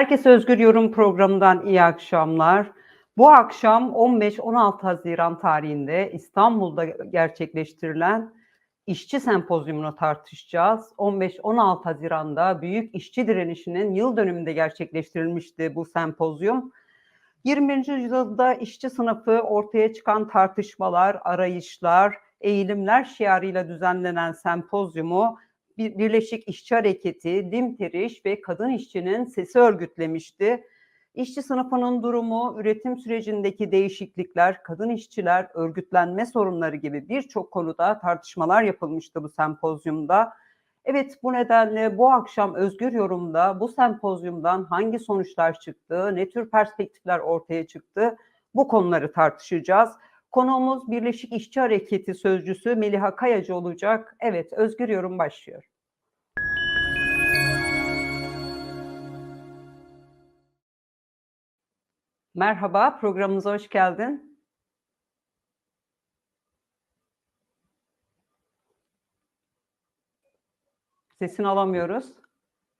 Herkese Özgür Yorum programından iyi akşamlar. Bu akşam 15-16 Haziran tarihinde İstanbul'da gerçekleştirilen işçi sempozyumunu tartışacağız. 15-16 Haziran'da Büyük İşçi Direnişi'nin yıl dönümünde gerçekleştirilmişti bu sempozyum. 20. yüzyılda işçi sınıfı ortaya çıkan tartışmalar, arayışlar, eğilimler şiarıyla düzenlenen sempozyumu Birleşik İşçi Hareketi, Limteriş ve kadın işçinin sesi örgütlemişti. İşçi sınıfının durumu, üretim sürecindeki değişiklikler, kadın işçiler, örgütlenme sorunları gibi birçok konuda tartışmalar yapılmıştı bu sempozyumda. Evet bu nedenle bu akşam Özgür Yorum'da bu sempozyumdan hangi sonuçlar çıktı, ne tür perspektifler ortaya çıktı bu konuları tartışacağız. Konuğumuz Birleşik İşçi Hareketi Sözcüsü Meliha Kayacı olacak. Evet, Özgür Yorum başlıyor. Merhaba, programımıza hoş geldin. Sesini alamıyoruz.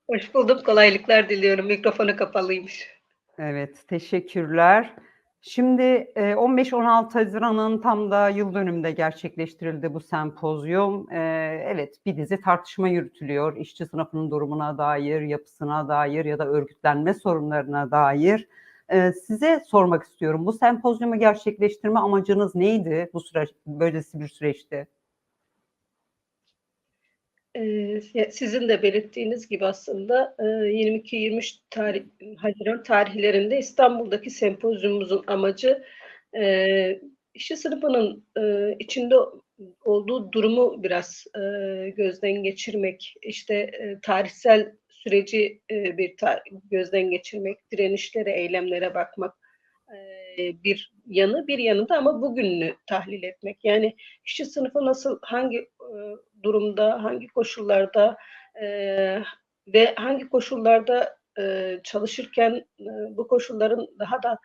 Hoş bulduk, kolaylıklar diliyorum. Mikrofonu kapalıymış. Evet, teşekkürler. Şimdi 15-16 Haziran'ın tam da yıl dönümünde gerçekleştirildi bu sempozyum. Evet bir dizi tartışma yürütülüyor. İşçi sınıfının durumuna dair, yapısına dair ya da örgütlenme sorunlarına dair. Size sormak istiyorum. Bu sempozyumu gerçekleştirme amacınız neydi bu süreç, böylesi bir süreçte? Sizin de belirttiğiniz gibi aslında 22-23 tarih, Haziran tarihlerinde İstanbul'daki sempozyumumuzun amacı işçi sınıfının içinde olduğu durumu biraz gözden geçirmek, işte tarihsel süreci bir gözden geçirmek, direnişlere, eylemlere bakmak bir yanı, bir yanında ama bugününü tahlil etmek. Yani işçi sınıfı nasıl, hangi durumda, hangi koşullarda ve hangi koşullarda çalışırken bu koşulların daha da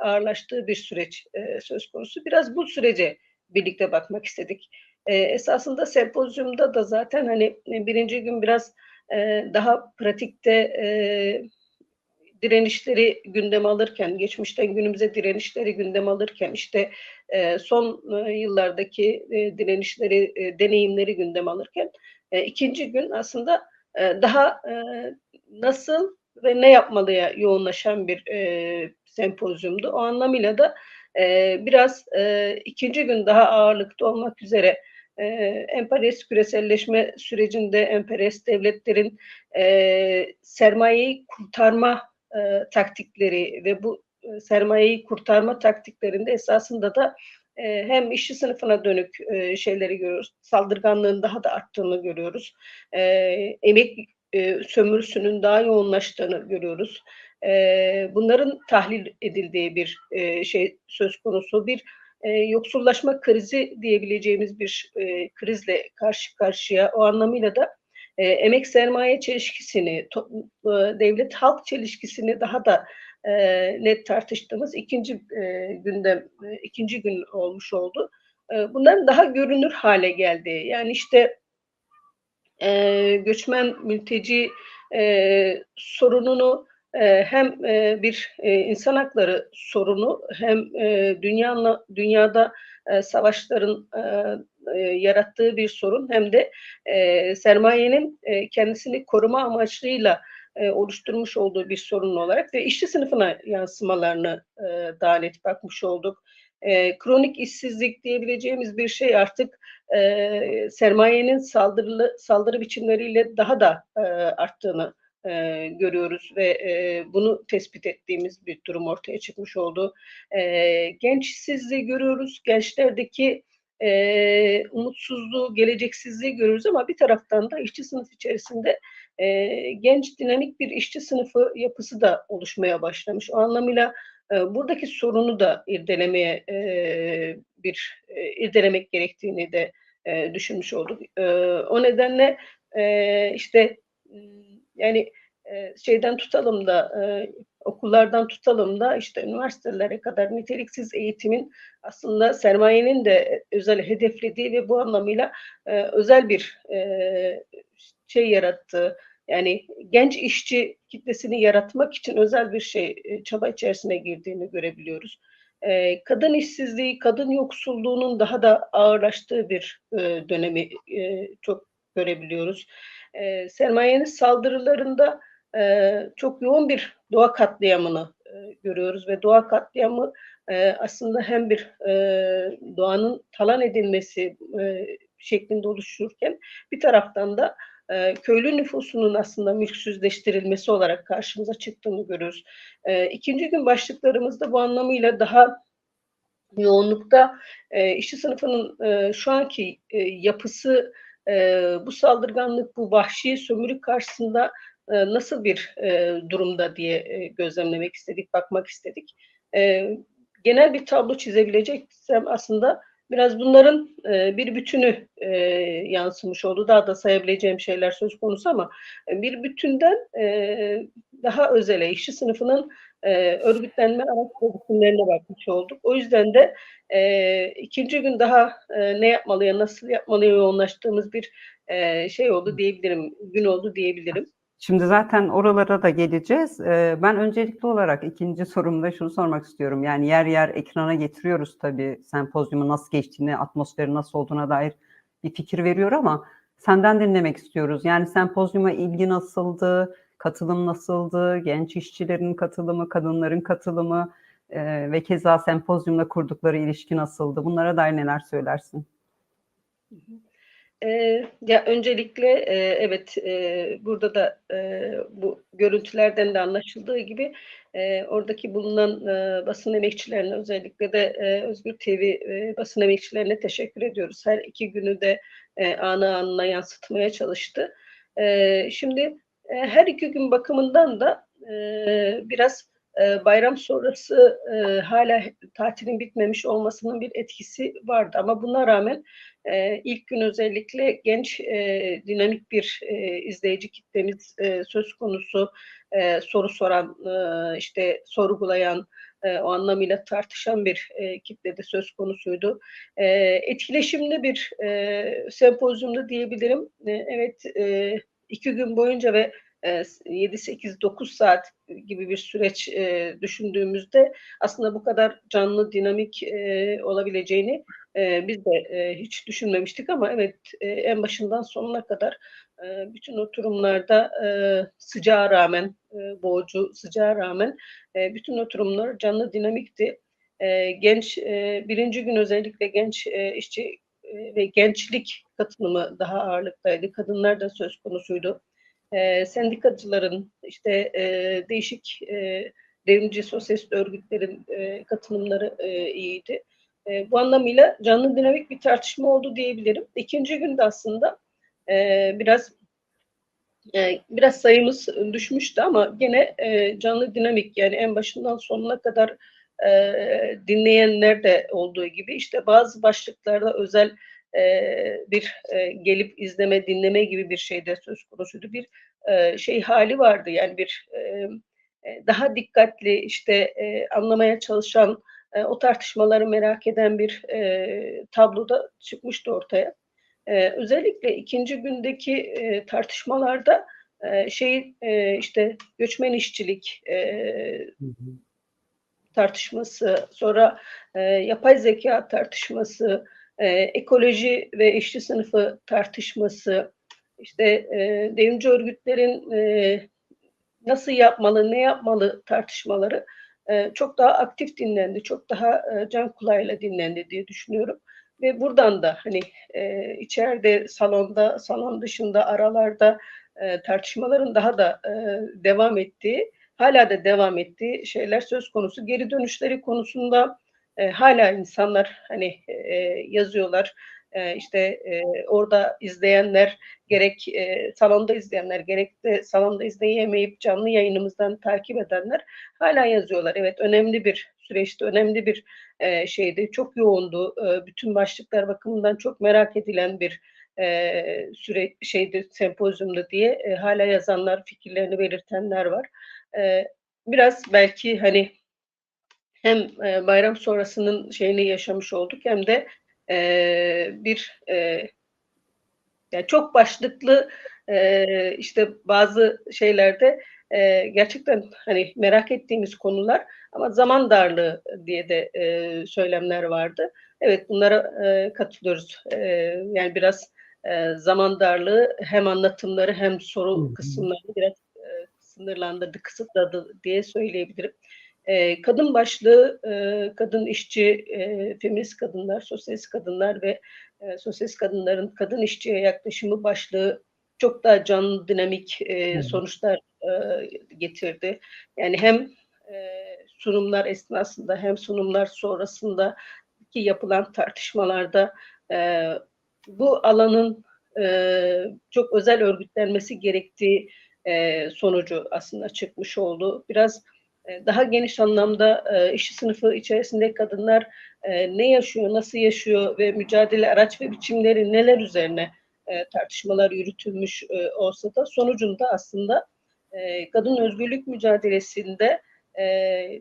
ağırlaştığı bir süreç söz konusu. Biraz bu sürece birlikte bakmak istedik. Esasında sempozyumda da zaten hani birinci gün biraz daha pratikte direnişleri gündeme alırken, geçmişten günümüze direnişleri gündeme alırken, işte e, son e, yıllardaki e, direnişleri, e, deneyimleri gündeme alırken, e, ikinci gün aslında e, daha e, nasıl ve ne yapmalıya yoğunlaşan bir e, sempozyumdu. O anlamıyla da e, biraz e, ikinci gün daha ağırlıkta olmak üzere e, emperyalist küreselleşme sürecinde emperyalist devletlerin e, sermayeyi kurtarma e, taktikleri ve bu e, sermayeyi kurtarma taktiklerinde esasında da e, hem işçi sınıfına dönük e, şeyleri görüyoruz. Saldırganlığın daha da arttığını görüyoruz. E, emek e, sömürüsünün daha yoğunlaştığını görüyoruz. E, bunların tahlil edildiği bir e, şey söz konusu. Bir e, yoksullaşma krizi diyebileceğimiz bir e, krizle karşı karşıya. O anlamıyla da e, emek sermaye çelişkisini, to, e, devlet halk çelişkisini daha da e, net tartıştığımız ikinci e, gündem, e, ikinci gün olmuş oldu. E, bunların daha görünür hale geldi. Yani işte e, göçmen mülteci e, sorununu e, hem e, bir e, insan hakları sorunu hem e, dünya dünyada e, savaşların e, e, yarattığı bir sorun hem de e, sermayenin e, kendisini koruma amaçlıyla e, oluşturmuş olduğu bir sorun olarak ve işçi sınıfına yansımalarını e, daha net bakmış olduk. E, kronik işsizlik diyebileceğimiz bir şey artık e, sermayenin saldırılı saldırı biçimleriyle daha da e, arttığını e, görüyoruz ve e, bunu tespit ettiğimiz bir durum ortaya çıkmış oldu. E, genç işsizliği görüyoruz, gençlerdeki e, umutsuzluğu, geleceksizliği görüyoruz ama bir taraftan da işçi sınıf içerisinde e, genç dinamik bir işçi sınıfı yapısı da oluşmaya başlamış. O anlamıyla e, buradaki sorunu da irdelemeye e, bir e, irdelemek gerektiğini de e, düşünmüş olduk. E, o nedenle e, işte yani e, şeyden tutalım da e, okullardan tutalım da işte üniversitelere kadar niteliksiz eğitimin aslında sermayenin de özel hedeflediği ve bu anlamıyla e, özel bir e, şey yarattığı yani genç işçi kitlesini yaratmak için özel bir şey e, çaba içerisine girdiğini görebiliyoruz. E, kadın işsizliği, kadın yoksulluğunun daha da ağırlaştığı bir e, dönemi e, çok görebiliyoruz. E, sermayenin saldırılarında e, çok yoğun bir doğa katliamını e, görüyoruz ve doğa katliamı e, aslında hem bir e, doğanın talan edilmesi e, şeklinde oluşurken bir taraftan da e, köylü nüfusunun aslında mülksüzleştirilmesi olarak karşımıza çıktığını görüyoruz. E, ikinci gün başlıklarımızda bu anlamıyla daha yoğunlukta e, işçi sınıfının e, şu anki e, yapısı e, bu saldırganlık, bu vahşi sömürü karşısında nasıl bir e, durumda diye e, gözlemlemek istedik, bakmak istedik. E, genel bir tablo çizebileceksem aslında biraz bunların e, bir bütünü e, yansımış oldu. Daha da sayabileceğim şeyler söz konusu ama e, bir bütünden e, daha özele, işçi sınıfının e, örgütlenme araç ve bakmış olduk. O yüzden de e, ikinci gün daha e, ne yapmalıya, nasıl yapmalıya yoğunlaştığımız bir e, şey oldu diyebilirim, gün oldu diyebilirim. Şimdi zaten oralara da geleceğiz. Ben öncelikli olarak ikinci sorumda şunu sormak istiyorum. Yani yer yer ekrana getiriyoruz tabii sempozyumu nasıl geçtiğini, atmosferi nasıl olduğuna dair bir fikir veriyor ama senden dinlemek istiyoruz. Yani sempozyuma ilgi nasıldı, katılım nasıldı, genç işçilerin katılımı, kadınların katılımı ve keza sempozyumla kurdukları ilişki nasıldı? Bunlara dair neler söylersin? Hı hı. Eee, ya, öncelikle, eee, evet, eee, burada da, eee, bu görüntülerden de anlaşıldığı gibi, eee, oradaki bulunan, eee, basın emekçilerine özellikle de, eee, Özgür TV, eee, basın emekçilerine teşekkür ediyoruz. Her iki günü de, eee, anı anına yansıtmaya çalıştı. Eee, şimdi, eee, her iki gün bakımından da, eee, biraz, eee, bayram sonrası, eee, hâlâ tatilin bitmemiş olmasının bir etkisi vardı ama buna rağmen e, ilk gün özellikle genç e, dinamik bir e, izleyici kitlemiz e, söz konusu e, soru soran e, işte sorgulayan e, o anlamıyla tartışan bir e, kitlede söz konusuydu. E, etkileşimli bir e, sempozyumda diyebilirim. E, evet e, iki gün boyunca ve 7-8-9 saat gibi bir süreç e, düşündüğümüzde aslında bu kadar canlı, dinamik e, olabileceğini e, biz de e, hiç düşünmemiştik ama evet e, en başından sonuna kadar e, bütün oturumlarda e, sıcağa rağmen, e, boğucu sıcağa rağmen e, bütün oturumlar canlı, dinamikti. E, genç, e, birinci gün özellikle genç e, işçi e, ve gençlik katılımı daha ağırlıktaydı. Kadınlar da söz konusuydu e, sendikacıların, işte e, değişik e, devrimci sosyalist örgütlerin e, katılımları e, iyiydi. E, bu anlamıyla canlı dinamik bir tartışma oldu diyebilirim. İkinci günde aslında e, biraz e, biraz sayımız düşmüştü ama gene e, canlı dinamik yani en başından sonuna kadar e, dinleyenler de olduğu gibi işte bazı başlıklarda özel e, bir e, gelip izleme, dinleme gibi bir şeyde söz konusuydu. Bir e, şey hali vardı yani bir e, daha dikkatli işte e, anlamaya çalışan, e, o tartışmaları merak eden bir e, tabloda çıkmıştı ortaya. E, özellikle ikinci gündeki e, tartışmalarda e, şey e, işte göçmen işçilik e, tartışması, sonra e, yapay zeka tartışması, e, ekoloji ve işçi sınıfı tartışması, işte e, devrimci örgütlerin e, nasıl yapmalı, ne yapmalı tartışmaları e, çok daha aktif dinlendi, çok daha e, can kulağıyla dinlendi diye düşünüyorum. Ve buradan da hani e, içeride, salonda, salon dışında, aralarda e, tartışmaların daha da e, devam ettiği, hala da devam ettiği şeyler söz konusu. Geri dönüşleri konusunda e, hala insanlar hani e, yazıyorlar. E, işte e, orada izleyenler gerek e, salonda izleyenler gerek de salonda izleyemeyip canlı yayınımızdan takip edenler hala yazıyorlar. Evet önemli bir süreçti, önemli bir e, şeydi. Çok yoğundu. E, bütün başlıklar bakımından çok merak edilen bir e, süre şeydi sempozyumda diye e, hala yazanlar, fikirlerini belirtenler var. E, biraz belki hani hem e, bayram sonrasının şeyini yaşamış olduk hem de e, bir e, yani çok başlıklı e, işte bazı şeylerde e, gerçekten hani merak ettiğimiz konular ama zaman darlığı diye de e, söylemler vardı. Evet bunlara e, katılıyoruz. E, yani biraz e, zaman darlığı hem anlatımları hem soru kısımlarını biraz e, sınırlandırdı, kısıtladı diye söyleyebilirim. E, kadın başlığı, e, kadın işçi, e, feminist kadınlar, sosyalist kadınlar ve e, sosyalist kadınların kadın işçiye yaklaşımı başlığı çok daha canlı, dinamik e, sonuçlar e, getirdi. Yani hem e, sunumlar esnasında hem sunumlar sonrasında ki yapılan tartışmalarda e, bu alanın e, çok özel örgütlenmesi gerektiği e, sonucu aslında çıkmış oldu. Biraz daha geniş anlamda e, işçi sınıfı içerisinde kadınlar e, ne yaşıyor, nasıl yaşıyor ve mücadele araç ve biçimleri neler üzerine e, tartışmalar yürütülmüş olsa da sonucunda aslında kadın özgürlük mücadelesinde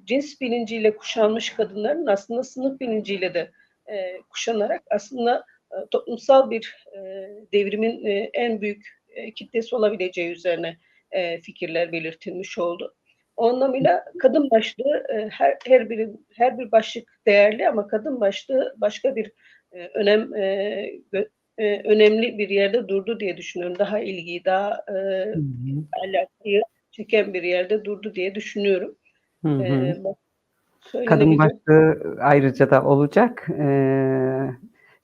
cins bilinciyle kuşanmış kadınların aslında sınıf bilinciyle de kuşanarak aslında toplumsal bir devrimin en büyük kitlesi olabileceği üzerine fikirler belirtilmiş oldu. O anlamıyla kadın başlığı e, her her bir her bir başlık değerli ama kadın başlığı başka bir e, önem e, e, önemli bir yerde durdu diye düşünüyorum. Daha ilgiyi, daha e, alakayı çeken bir yerde durdu diye düşünüyorum. Hı hı. E, Kadın başlığı ayrıca da olacak. Ee,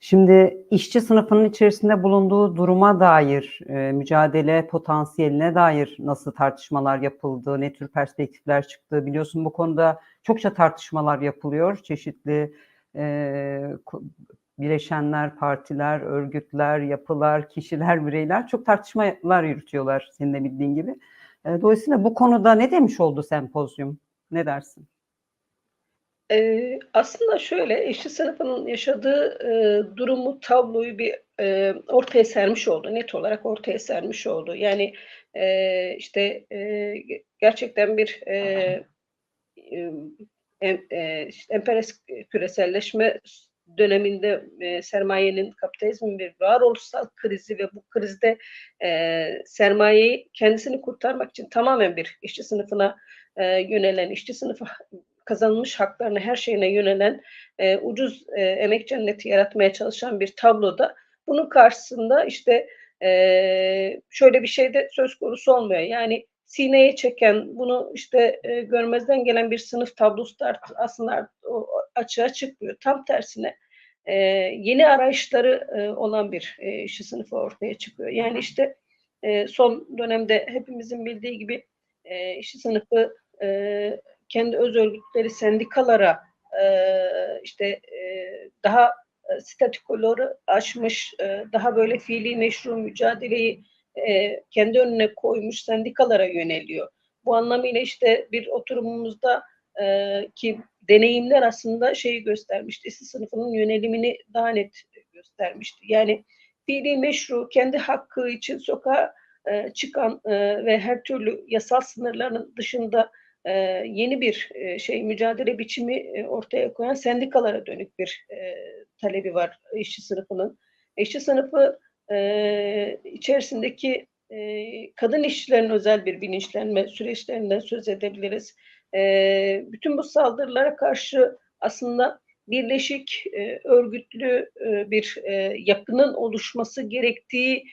şimdi işçi sınıfının içerisinde bulunduğu duruma dair, e, mücadele potansiyeline dair nasıl tartışmalar yapıldı, ne tür perspektifler çıktı biliyorsun bu konuda çokça tartışmalar yapılıyor. Çeşitli e, bileşenler, partiler, örgütler, yapılar, kişiler, bireyler çok tartışmalar yürütüyorlar senin de bildiğin gibi. E, dolayısıyla bu konuda ne demiş oldu sempozyum? Ne dersin? Ee, aslında şöyle, işçi sınıfının yaşadığı e, durumu, tabloyu bir e, ortaya sermiş oldu. Net olarak ortaya sermiş oldu. Yani e, işte e, gerçekten bir e, e, e, işte emperyalist küreselleşme döneminde e, sermayenin, kapitalizmin bir varoluşsal krizi ve bu krizde e, sermayeyi kendisini kurtarmak için tamamen bir işçi sınıfına e, yönelen, işçi sınıfı kazanılmış haklarına, her şeyine yönelen e, ucuz e, emek cenneti yaratmaya çalışan bir tabloda bunun karşısında işte e, şöyle bir şey de söz konusu olmuyor. Yani sineye çeken, bunu işte e, görmezden gelen bir sınıf tablosu da aslında o, açığa çıkmıyor. Tam tersine e, yeni arayışları e, olan bir e, işçi sınıfı ortaya çıkıyor. Yani işte e, son dönemde hepimizin bildiği gibi e, işçi sınıfı e, kendi öz örgütleri sendikalara e, işte e, daha e, statikoları aşmış, e, daha böyle fiili meşru mücadeleyi kendi önüne koymuş sendikalara yöneliyor. Bu anlamıyla işte bir oturumumuzda ki deneyimler aslında şeyi göstermişti. İşçi sınıfının yönelimini daha net göstermişti. Yani fiili meşru kendi hakkı için sokağa çıkan ve her türlü yasal sınırların dışında e, yeni bir e, şey mücadele biçimi e, ortaya koyan sendikalara dönük bir talebi var işçi sınıfının. İşçi sınıfı içerisindeki kadın işçilerin özel bir bilinçlenme süreçlerinden söz edebiliriz. Bütün bu saldırılara karşı aslında birleşik, örgütlü bir yapının oluşması gerektiği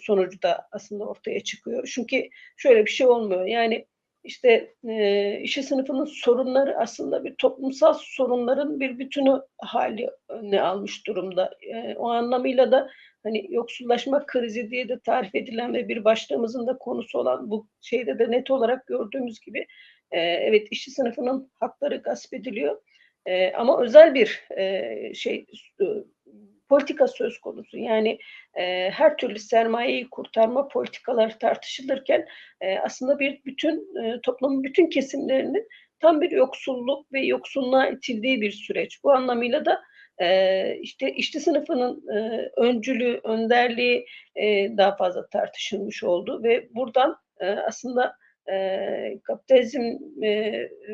sonucu da aslında ortaya çıkıyor. Çünkü şöyle bir şey olmuyor. Yani işte e, işçi sınıfının sorunları aslında bir toplumsal sorunların bir bütünü haline almış durumda. E, o anlamıyla da hani yoksullaşma krizi diye de tarif edilen ve bir başlığımızın da konusu olan bu şeyde de net olarak gördüğümüz gibi e, evet işçi sınıfının hakları gasp ediliyor. E, ama özel bir e, şey e, politika söz konusu. Yani e, her türlü sermayeyi kurtarma politikaları tartışılırken e, aslında bir bütün e, toplumun bütün kesimlerinin tam bir yoksulluk ve yoksunluğa itildiği bir süreç. Bu anlamıyla da e, işte işçi sınıfının e, öncülüğü, önderliği e, daha fazla tartışılmış oldu ve buradan e, aslında e, kapitalizm e,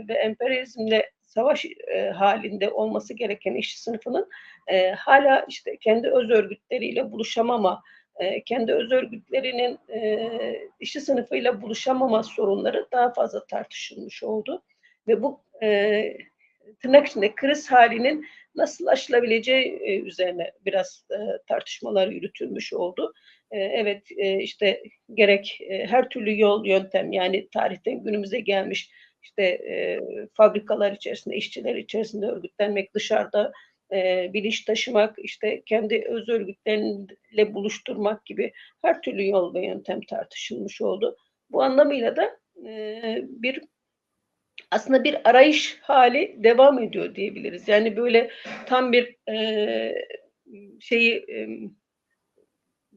ve emperyalizmle savaş e, halinde olması gereken işçi sınıfının e, hala işte kendi öz örgütleriyle buluşamama, e, kendi öz örgütlerinin e, işçi sınıfıyla buluşamama sorunları daha fazla tartışılmış oldu. Ve bu e, tırnak içinde kriz halinin nasıl aşılabileceği e, üzerine biraz e, tartışmalar yürütülmüş oldu. E, evet e, işte gerek e, her türlü yol yöntem yani tarihten günümüze gelmiş işte e, fabrikalar içerisinde, işçiler içerisinde örgütlenmek, dışarıda e, bilinç taşımak, işte kendi öz örgütleriyle buluşturmak gibi her türlü yol ve yöntem tartışılmış oldu. Bu anlamıyla da e, bir aslında bir arayış hali devam ediyor diyebiliriz. Yani böyle tam bir e, şeyi e,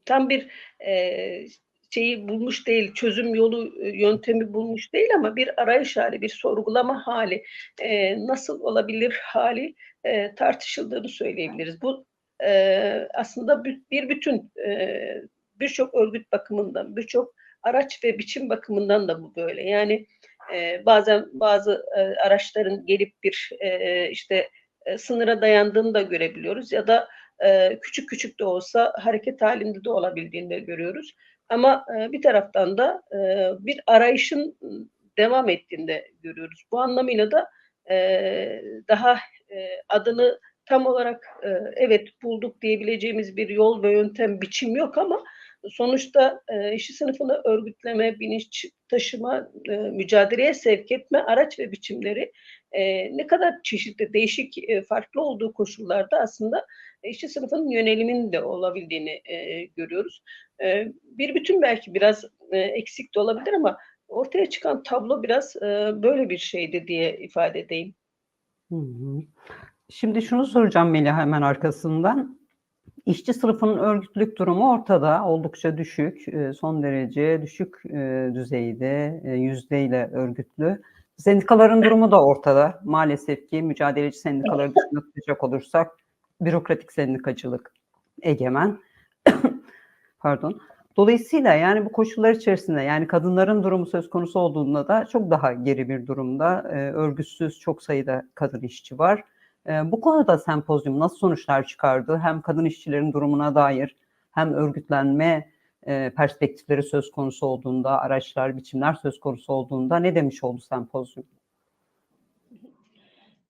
tam bir e, şeyi bulmuş değil, çözüm yolu yöntemi bulmuş değil ama bir arayış hali, bir sorgulama hali, e, nasıl olabilir hali e, tartışıldığını söyleyebiliriz. Bu e, aslında bir bütün e, birçok örgüt bakımından, birçok araç ve biçim bakımından da bu böyle. Yani e, bazen bazı e, araçların gelip bir e, işte e, sınıra dayandığını da görebiliyoruz ya da e, küçük küçük de olsa hareket halinde de olabildiğini de görüyoruz. Ama e, bir taraftan da e, bir arayışın devam ettiğini de görüyoruz. Bu anlamıyla da e, daha adını tam olarak evet bulduk diyebileceğimiz bir yol ve yöntem biçim yok ama sonuçta işçi sınıfını örgütleme, bilinç taşıma, mücadeleye sevk etme araç ve biçimleri ne kadar çeşitli, değişik, farklı olduğu koşullarda aslında işçi sınıfının yöneliminin de olabildiğini görüyoruz. E, bir bütün belki biraz e, eksik de olabilir ama ortaya çıkan tablo biraz e, böyle bir şeydi diye ifade edeyim. Şimdi şunu soracağım Melih hemen arkasından. İşçi sınıfının örgütlülük durumu ortada, oldukça düşük, son derece düşük düzeyde, yüzdeyle örgütlü. Sendikaların durumu da ortada. Maalesef ki mücadeleci sendikaları dışında tutacak olursak bürokratik sendikacılık egemen. Pardon. Dolayısıyla yani bu koşullar içerisinde yani kadınların durumu söz konusu olduğunda da çok daha geri bir durumda. E, örgütsüz çok sayıda kadın işçi var. E, bu konuda sempozyum nasıl sonuçlar çıkardı? Hem kadın işçilerin durumuna dair hem örgütlenme e, perspektifleri söz konusu olduğunda, araçlar, biçimler söz konusu olduğunda ne demiş oldu sempozyum?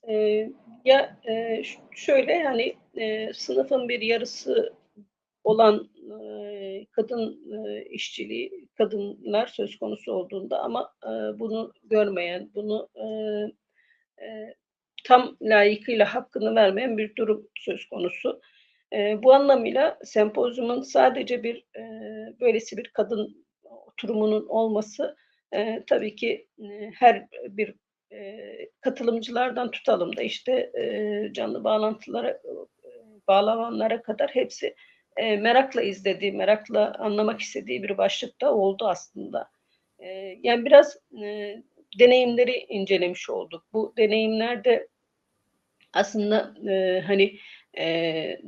E, ya e, şöyle hani e, sınıfın bir yarısı olan kadın işçiliği, kadınlar söz konusu olduğunda ama bunu görmeyen, bunu tam layıkıyla hakkını vermeyen bir durum söz konusu. Bu anlamıyla sempozyumun sadece bir böylesi bir kadın oturumunun olması tabii ki her bir katılımcılardan tutalım da işte canlı bağlantılara e, bağlananlara kadar hepsi e, merakla izlediği, merakla anlamak istediği bir başlıkta oldu aslında. E, yani biraz e, deneyimleri incelemiş olduk. Bu deneyimlerde aslında e, hani e,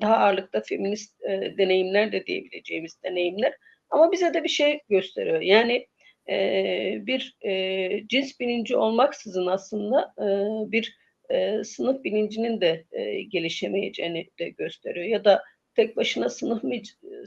daha ağırlıkta feminist e, deneyimler de diyebileceğimiz deneyimler. Ama bize de bir şey gösteriyor. Yani e, bir e, cins bilinci olmaksızın aslında e, bir e, sınıf bilincinin de e, gelişemeyeceğini de gösteriyor. Ya da tek başına sınıf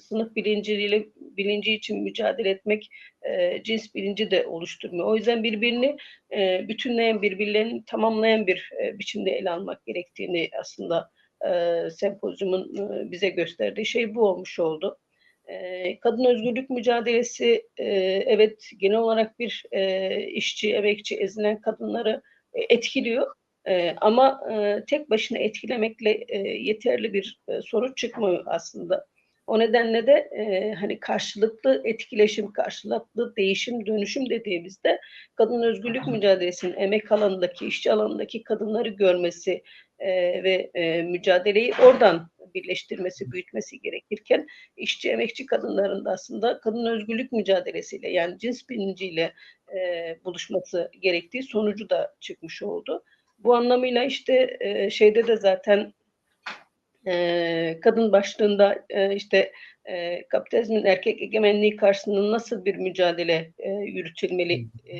sınıf bilinciyle bilinci için mücadele etmek e, cins bilinci de oluşturmuyor. O yüzden birbirini e, bütünleyen, birbirlerini tamamlayan bir e, biçimde ele almak gerektiğini aslında e, sempozyumun e, bize gösterdiği şey bu olmuş oldu. E, kadın özgürlük mücadelesi e, evet genel olarak bir e, işçi, emekçi, ezilen kadınları e, etkiliyor. E, ama e, tek başına etkilemekle e, yeterli bir e, sonuç çıkmıyor aslında. O nedenle de e, hani karşılıklı etkileşim, karşılıklı değişim, dönüşüm dediğimizde kadın özgürlük mücadelesinin emek alanındaki, işçi alanındaki kadınları görmesi e, ve e, mücadeleyi oradan birleştirmesi, büyütmesi gerekirken işçi, emekçi kadınların da aslında kadın özgürlük mücadelesiyle yani cins bilinciyle e, buluşması gerektiği sonucu da çıkmış oldu. Bu anlamıyla işte e, şeyde de zaten e, kadın başlığında e, işte e, kapitalizmin erkek egemenliği karşısında nasıl bir mücadele e, yürütülmeli e,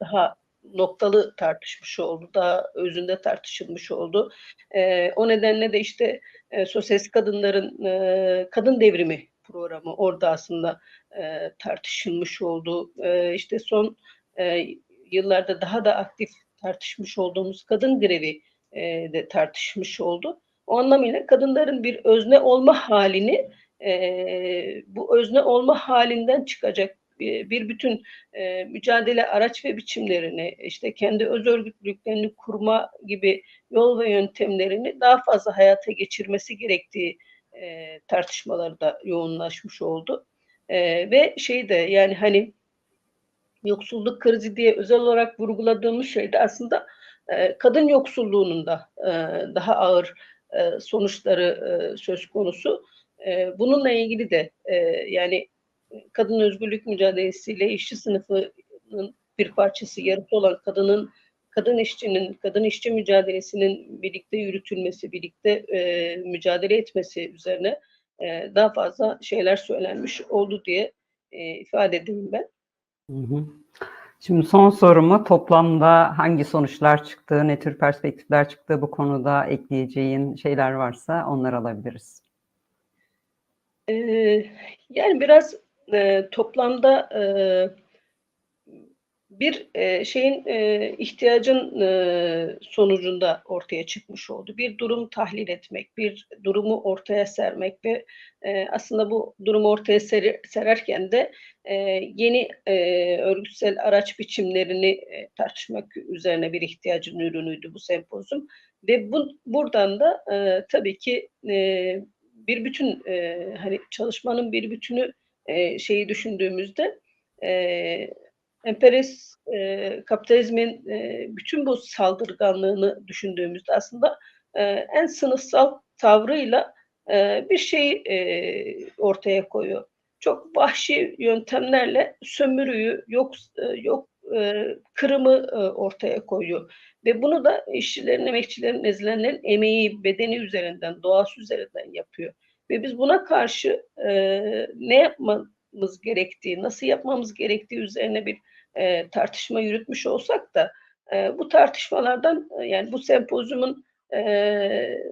daha noktalı tartışmış oldu, daha özünde tartışılmış oldu. E, o nedenle de işte e, sosyalist kadınların e, kadın devrimi programı orada aslında e, tartışılmış oldu. E, işte son e, yıllarda daha da aktif tartışmış olduğumuz kadın grevi e, de tartışmış oldu. O anlamıyla kadınların bir özne olma halini e, bu özne olma halinden çıkacak bir, bir bütün e, mücadele araç ve biçimlerini, işte kendi öz örgütlülüklerini kurma gibi yol ve yöntemlerini daha fazla hayata geçirmesi gerektiği e, tartışmaları yoğunlaşmış oldu. E, ve şey de yani hani yoksulluk krizi diye özel olarak vurguladığımız şey de aslında e, kadın yoksulluğunun da e, daha ağır e, sonuçları söz konusu. Bununla ilgili de yani kadın özgürlük mücadelesiyle işçi sınıfının bir parçası yarısı olan kadının kadın işçinin, kadın işçi mücadelesinin birlikte yürütülmesi, birlikte mücadele etmesi üzerine daha fazla şeyler söylenmiş oldu diye ifade edeyim ben. Hı hı. Şimdi son sorumu toplamda hangi sonuçlar çıktı, ne tür perspektifler çıktı bu konuda ekleyeceğin şeyler varsa onları alabiliriz. Ee, yani biraz e, toplamda e, bir e, şeyin e, ihtiyacın e, sonucunda ortaya çıkmış oldu. Bir durum tahlil etmek, bir durumu ortaya sermek ve e, aslında bu durumu ortaya ser, sererken de e, yeni e, örgütsel araç biçimlerini e, tartışmak üzerine bir ihtiyacın ürünüydü bu sempozyum. Ve bu, buradan da e, tabii ki e, bir bütün e, hani çalışmanın bir bütünü e, şeyi düşündüğümüzde e, emperyalist e, kapitalizmin e, bütün bu saldırganlığını düşündüğümüzde aslında e, en sınıfsal tavrıyla e, bir şey e, ortaya koyuyor. Çok vahşi yöntemlerle sömürüyü, yok e, yok e, kırımı e, ortaya koyuyor. Ve bunu da işçilerin, emekçilerin, ezilenlerin emeği, bedeni üzerinden, doğası üzerinden yapıyor. Ve biz buna karşı e, ne yapmamız gerektiği, nasıl yapmamız gerektiği üzerine bir e, tartışma yürütmüş olsak da e, bu tartışmalardan e, yani bu sempozyumun e,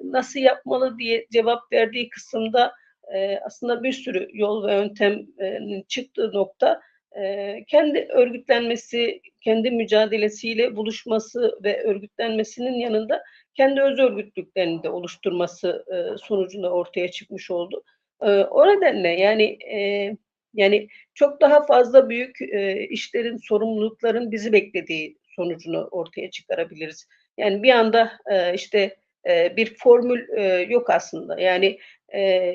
nasıl yapmalı diye cevap verdiği kısımda e, aslında bir sürü yol ve yöntemin çıktığı nokta e, kendi örgütlenmesi, kendi mücadelesiyle buluşması ve örgütlenmesinin yanında kendi öz örgütlüklerini de oluşturması e, sonucunda ortaya çıkmış oldu. E, o nedenle yani e, yani çok daha fazla büyük e, işlerin, sorumlulukların bizi beklediği sonucunu ortaya çıkarabiliriz. Yani bir anda e, işte e, bir formül e, yok aslında. Yani e,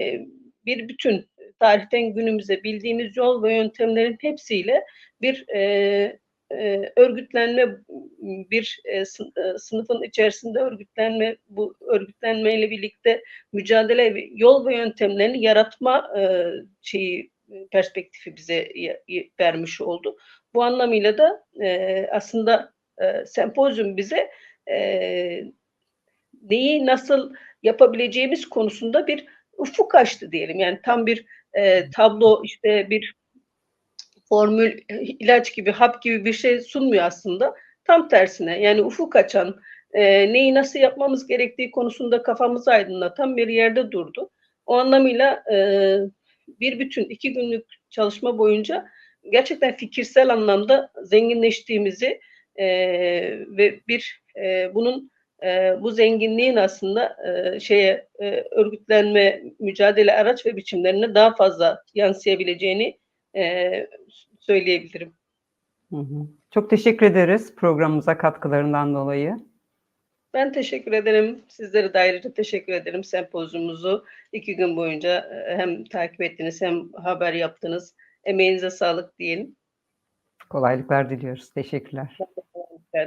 bir bütün tarihten günümüze bildiğimiz yol ve yöntemlerin hepsiyle bir e, e, örgütlenme, bir e, sınıfın içerisinde örgütlenme, bu örgütlenmeyle birlikte mücadele yol ve yöntemlerini yaratma e, şeyi perspektifi bize vermiş oldu. Bu anlamıyla da e, aslında e, sempozyum bize e, neyi nasıl yapabileceğimiz konusunda bir ufuk açtı diyelim. Yani tam bir e, tablo işte bir formül, ilaç gibi, hap gibi bir şey sunmuyor aslında. Tam tersine yani ufuk açan, e, neyi nasıl yapmamız gerektiği konusunda kafamızı aydınlatan bir yerde durdu. O anlamıyla e, bir bütün iki günlük çalışma boyunca gerçekten fikirsel anlamda zenginleştiğimizi e, ve bir e, bunun e, bu zenginliğin aslında e, şeye e, örgütlenme, mücadele araç ve biçimlerine daha fazla yansıyabileceğini e, söyleyebilirim. Çok teşekkür ederiz programımıza katkılarından dolayı. Ben teşekkür ederim. Sizlere de ayrıca teşekkür ederim. Sempozyumumuzu iki gün boyunca e, hem takip ettiniz hem haber yaptınız. Emeğinize sağlık diyelim. Kolaylıklar diliyoruz. Teşekkürler.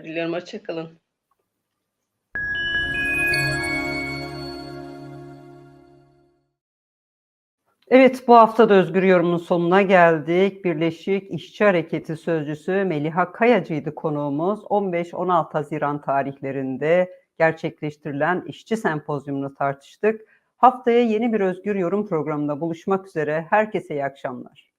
Diliyorum. Hoşçakalın. Evet, bu hafta da Özgür Yorum'un sonuna geldik. Birleşik İşçi Hareketi Sözcüsü Meliha Kayacı'ydı konuğumuz. 15-16 Haziran tarihlerinde gerçekleştirilen işçi sempozyumunu tartıştık. Haftaya yeni bir Özgür Yorum programında buluşmak üzere. Herkese iyi akşamlar.